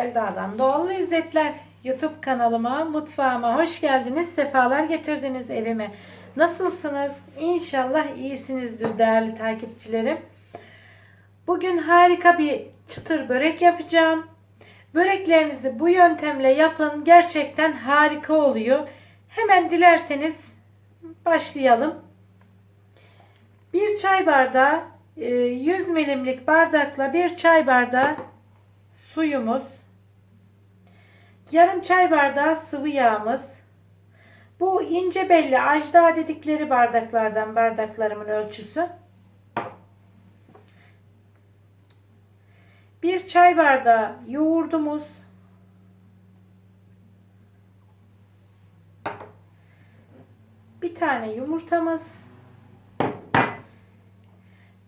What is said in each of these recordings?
Selda'dan Doğal Lezzetler YouTube kanalıma, mutfağıma hoş geldiniz. Sefalar getirdiniz evime. Nasılsınız? İnşallah iyisinizdir değerli takipçilerim. Bugün harika bir çıtır börek yapacağım. Böreklerinizi bu yöntemle yapın. Gerçekten harika oluyor. Hemen dilerseniz başlayalım. Bir çay bardağı e, 100 milimlik bardakla bir çay bardağı suyumuz, yarım çay bardağı sıvı yağımız, bu ince belli ajda dedikleri bardaklardan bardaklarımın ölçüsü, bir çay bardağı yoğurdumuz, bir tane yumurtamız,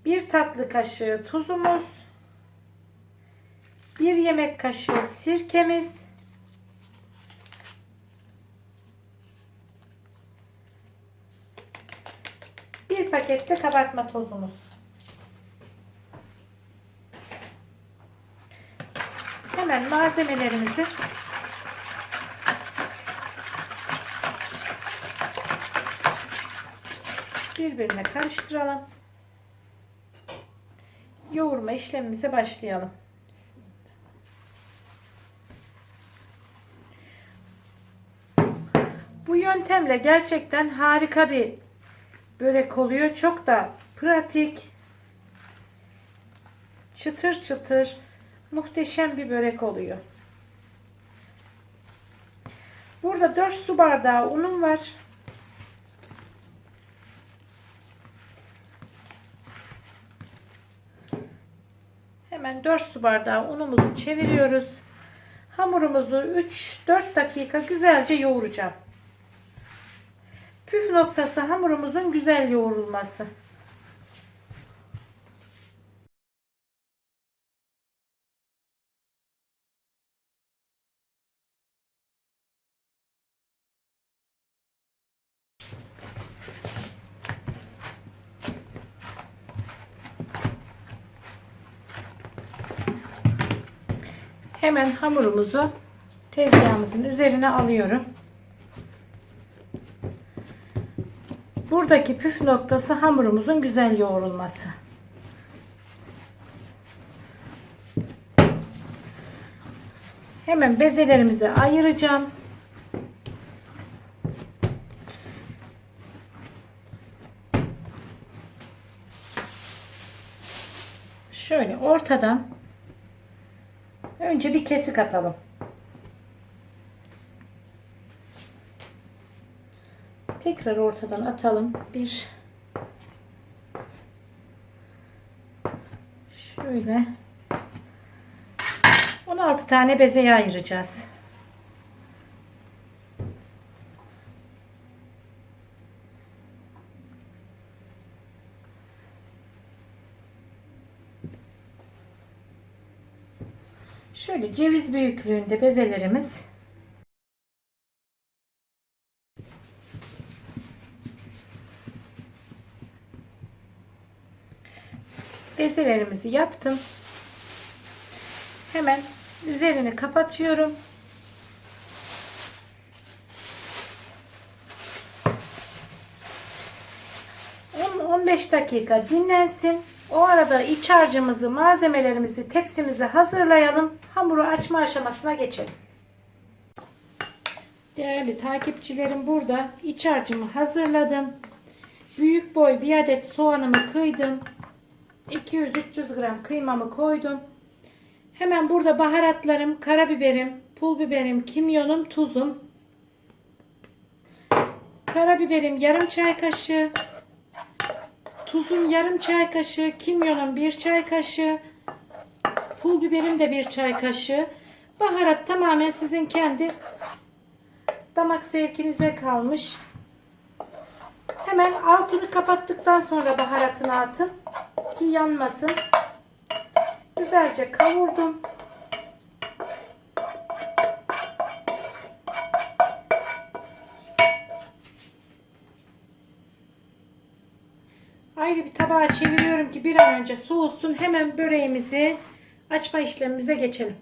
bir tatlı kaşığı tuzumuz, bir yemek kaşığı sirkemiz, bir pakette kabartma tozumuz. Hemen malzemelerimizi birbirine karıştıralım. Yoğurma işlemimize başlayalım. Bu yöntemle gerçekten harika bir börek oluyor. Çok da pratik. Çıtır çıtır muhteşem bir börek oluyor. Burada 4 su bardağı unum var. Hemen 4 su bardağı unumuzu çeviriyoruz. Hamurumuzu 3-4 dakika güzelce yoğuracağım. Püf noktası hamurumuzun güzel yoğrulması. Hemen hamurumuzu tezgahımızın üzerine alıyorum. Buradaki püf noktası hamurumuzun güzel yoğrulması. Hemen bezelerimizi ayıracağım. Şöyle ortadan önce bir kesik atalım. Tekrar ortadan atalım. Bir şöyle 16 tane bezeye ayıracağız. Şöyle ceviz büyüklüğünde bezelerimiz bezelerimizi yaptım. Hemen üzerini kapatıyorum. On- 15 dakika dinlensin. O arada iç harcımızı, malzemelerimizi, tepsimizi hazırlayalım. Hamuru açma aşamasına geçelim. Değerli takipçilerim burada iç harcımı hazırladım. Büyük boy bir adet soğanımı kıydım. 200-300 gram kıymamı koydum. Hemen burada baharatlarım, karabiberim, pul biberim, kimyonum, tuzum. Karabiberim yarım çay kaşığı. Tuzum yarım çay kaşığı, kimyonum bir çay kaşığı. Pul biberim de bir çay kaşığı. Baharat tamamen sizin kendi damak zevkinize kalmış. Hemen altını kapattıktan sonra baharatını atın ki yanmasın. Güzelce kavurdum. Ayrı bir tabağa çeviriyorum ki bir an önce soğusun. Hemen böreğimizi açma işlemimize geçelim.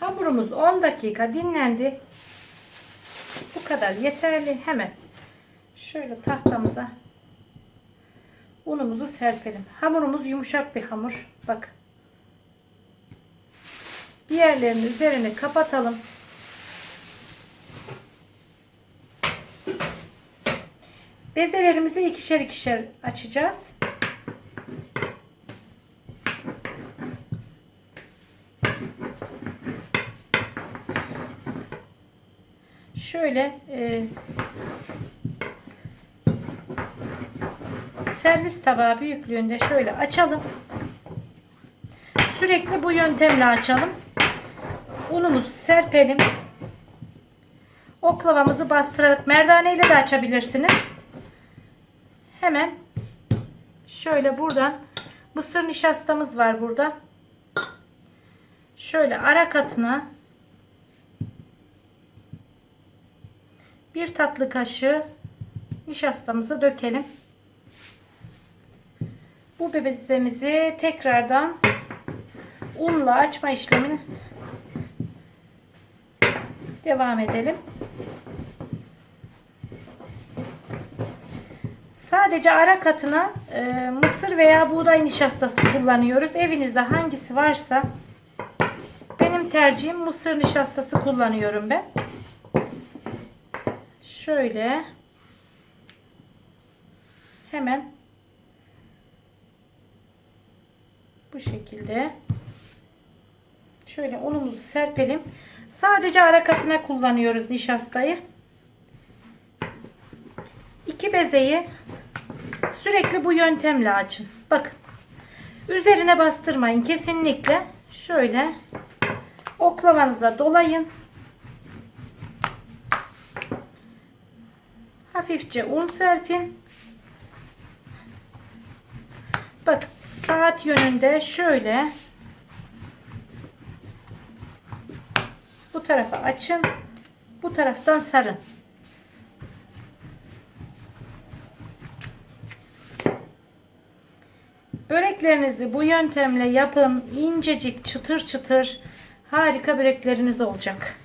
Hamurumuz 10 dakika dinlendi. Bu kadar yeterli. Hemen şöyle tahtamıza unumuzu serpelim. Hamurumuz yumuşak bir hamur. Bak. Diğerlerinin üzerini kapatalım. Bezelerimizi ikişer ikişer açacağız. Şöyle e, servis tabağı büyüklüğünde şöyle açalım. Sürekli bu yöntemle açalım. Unumuzu serpelim. Oklavamızı bastırarak merdane ile de açabilirsiniz. Hemen şöyle buradan mısır nişastamız var burada. Şöyle ara katına bir tatlı kaşığı nişastamızı dökelim. Bu bezemizi tekrardan unla açma işlemini devam edelim. Sadece ara katına e, mısır veya buğday nişastası kullanıyoruz. Evinizde hangisi varsa benim tercihim mısır nişastası kullanıyorum ben. Şöyle hemen bu şekilde şöyle unumuzu serpelim. Sadece ara katına kullanıyoruz nişastayı. İki bezeyi sürekli bu yöntemle açın. Bakın. Üzerine bastırmayın kesinlikle. Şöyle oklavanıza dolayın. Hafifçe un serpin. Saat yönünde şöyle bu tarafa açın. Bu taraftan sarın. Böreklerinizi bu yöntemle yapın. İncecik, çıtır çıtır harika börekleriniz olacak.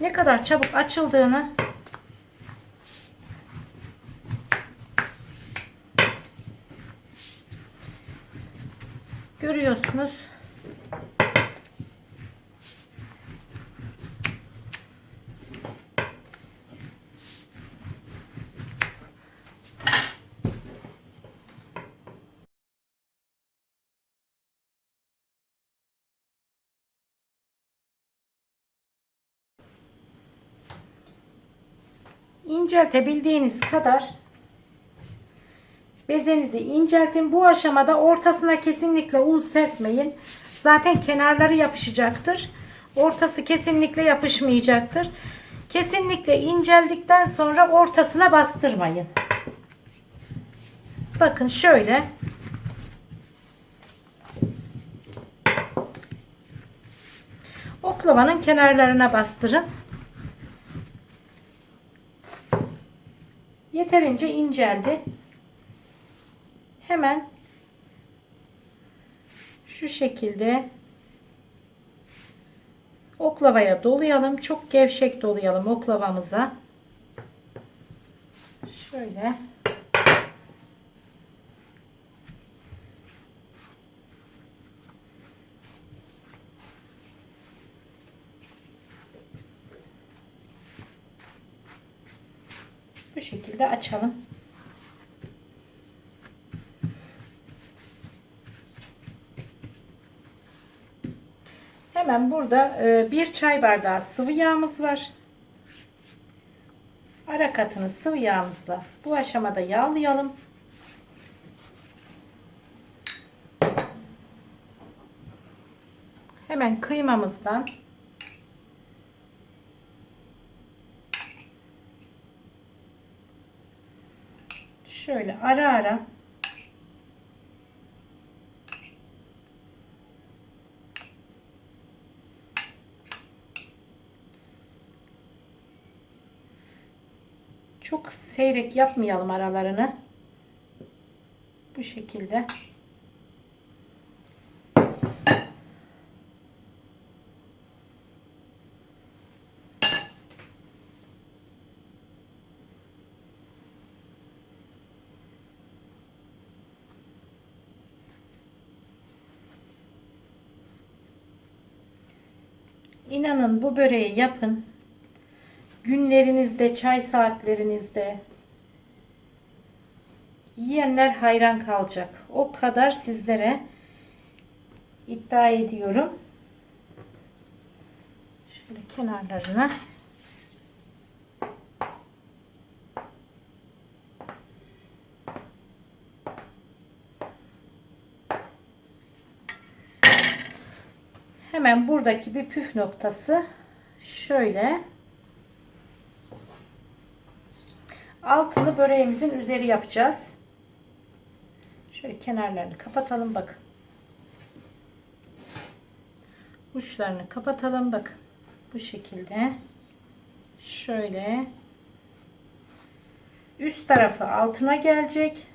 Ne kadar çabuk açıldığını inceltebildiğiniz kadar bezenizi inceltin. Bu aşamada ortasına kesinlikle un serpmeyin. Zaten kenarları yapışacaktır. Ortası kesinlikle yapışmayacaktır. Kesinlikle inceldikten sonra ortasına bastırmayın. Bakın şöyle. Oklavanın kenarlarına bastırın. Yeterince inceldi. Hemen şu şekilde oklavaya dolayalım. Çok gevşek dolayalım oklavamıza. Şöyle. Bu şekilde açalım. Hemen burada e, bir çay bardağı sıvı yağımız var. Ara katını sıvı yağımızla bu aşamada yağlayalım. Hemen kıymamızdan şöyle ara ara çok seyrek yapmayalım aralarını. Bu şekilde İnanın bu böreği yapın. Günlerinizde, çay saatlerinizde yiyenler hayran kalacak. O kadar sizlere iddia ediyorum. Şöyle kenarlarına Hemen buradaki bir püf noktası şöyle altını böreğimizin üzeri yapacağız. Şöyle kenarlarını kapatalım bakın. Uçlarını kapatalım bakın. Bu şekilde. Şöyle üst tarafı altına gelecek.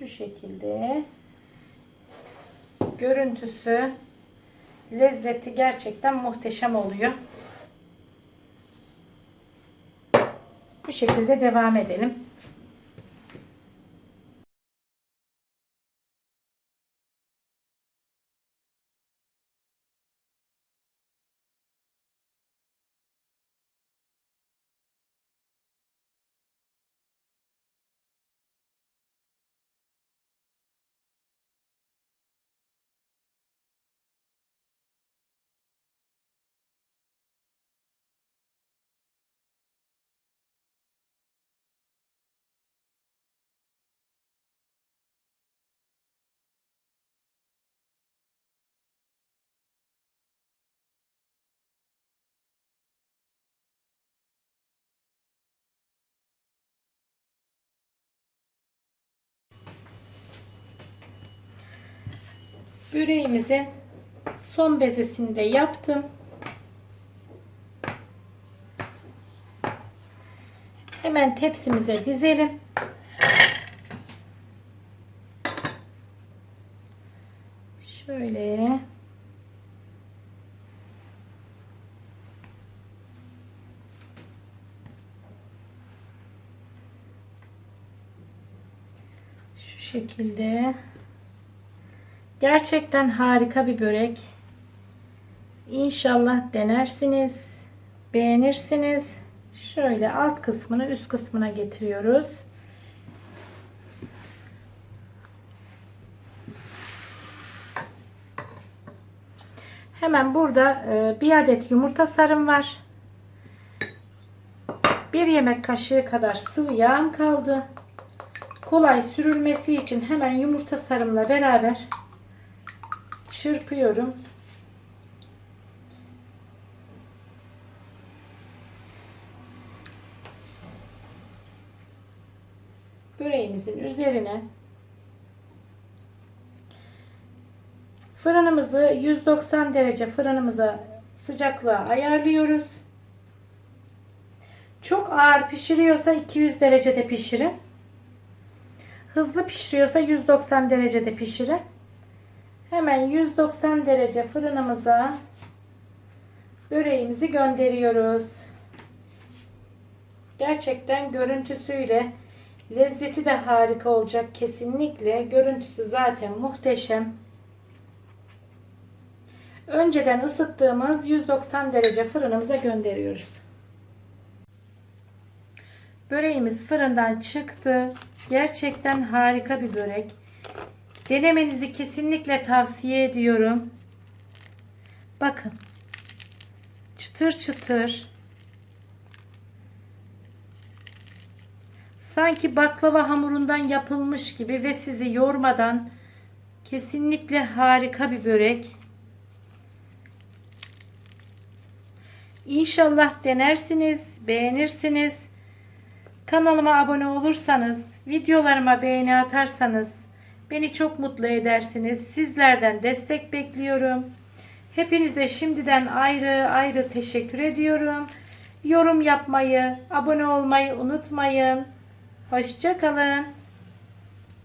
Şu şekilde görüntüsü lezzeti gerçekten muhteşem oluyor. Bu şekilde devam edelim. Böreğimizin son bezesini de yaptım. Hemen tepsimize dizelim. Şöyle şu şekilde Gerçekten harika bir börek. İnşallah denersiniz. Beğenirsiniz. Şöyle alt kısmını üst kısmına getiriyoruz. Hemen burada e, bir adet yumurta sarım var. Bir yemek kaşığı kadar sıvı yağım kaldı. Kolay sürülmesi için hemen yumurta sarımla beraber çırpıyorum. Böreğimizin üzerine fırınımızı 190 derece fırınımıza sıcaklığa ayarlıyoruz. Çok ağır pişiriyorsa 200 derecede pişirin. Hızlı pişiriyorsa 190 derecede pişirin. Hemen 190 derece fırınımıza böreğimizi gönderiyoruz. Gerçekten görüntüsüyle lezzeti de harika olacak kesinlikle. Görüntüsü zaten muhteşem. Önceden ısıttığımız 190 derece fırınımıza gönderiyoruz. Böreğimiz fırından çıktı. Gerçekten harika bir börek. Denemenizi kesinlikle tavsiye ediyorum. Bakın. Çıtır çıtır. Sanki baklava hamurundan yapılmış gibi ve sizi yormadan kesinlikle harika bir börek. İnşallah denersiniz, beğenirsiniz. Kanalıma abone olursanız, videolarıma beğeni atarsanız Beni çok mutlu edersiniz. Sizlerden destek bekliyorum. Hepinize şimdiden ayrı ayrı teşekkür ediyorum. Yorum yapmayı, abone olmayı unutmayın. Hoşçakalın.